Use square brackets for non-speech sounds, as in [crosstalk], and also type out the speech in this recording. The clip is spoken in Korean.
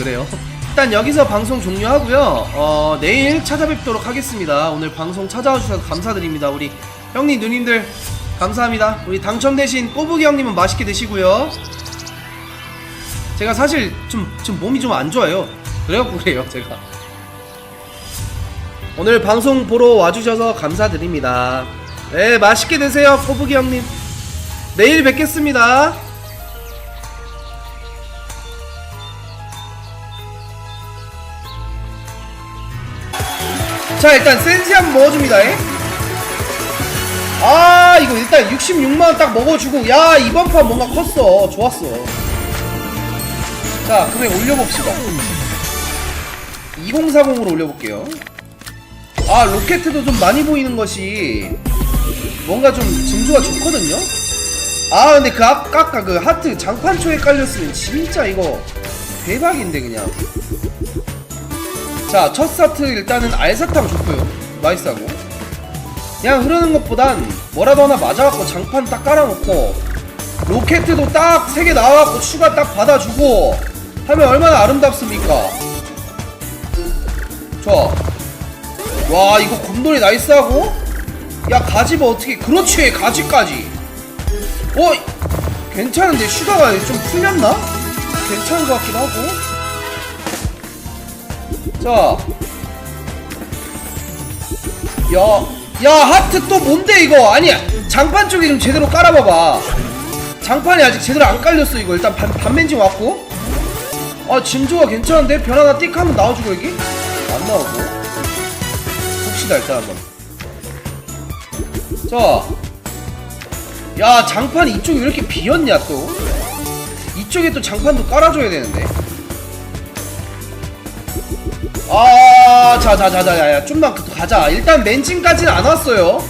그래요. 일단 여기서 방송 종료하고요. 어, 내일 찾아뵙도록 하겠습니다. 오늘 방송 찾아와 주셔서 감사드립니다. 우리 형님 누님들 감사합니다. 우리 당첨되신 꼬부기 형님은 맛있게 드시고요. 제가 사실 좀 지금 몸이 좀 안 좋아요. 그래갖고 [laughs] 그래요 제가. 오늘 방송 보러 와주셔서 감사드립니다. 네 맛있게 드세요 꼬부기 형님. 내일 뵙겠습니다. 자 일단 센시 한번 먹어줍니다 에? 아 이거 일단 66만원 딱 먹어주고 야 이번 판 뭔가 컸어. 좋았어. 자 금액 올려봅시다. 2040으로 올려볼게요. 아 로켓도 좀 많이 보이는 것이 뭔가 좀 징조가 좋거든요? 아 근데 그 아까 그 하트 장판초에 깔렸으면 진짜 이거 대박인데 그냥 자, 첫 스타트 일단은 알사탕 좋고요. 나이스하고. 그냥 흐르는 것보단 뭐라도 하나 맞아갖고 장판 딱 깔아놓고 로켓도 딱세개 나와갖고 추가 딱 받아주고 하면 얼마나 아름답습니까? 좋아. 와, 이거 곰돌이 나이스하고? 야, 가지 뭐 어떻게, 그렇지, 가지까지. 어, 괜찮은데, 슈가가 좀 풀렸나? 괜찮은 것 같기도 하고. 자. 야, 야, 하트 또 뭔데, 이거? 아니, 장판 쪽에 좀 제대로 깔아봐봐. 장판이 아직 제대로 안 깔렸어, 이거. 일단 반, 반맨징 왔고. 아, 진조가 괜찮은데? 변 하나 띡 하면 나와주고, 여기? 안 나오고. 봅시다, 일단 한번. 자. 야, 장판이 이쪽이 왜 이렇게 비었냐, 또? 이쪽에 또 장판도 깔아줘야 되는데. 아, 자, 자, 자, 자, 야, 야, 좀만 그- 가자. 일단 맨칭까지는 안 왔어요.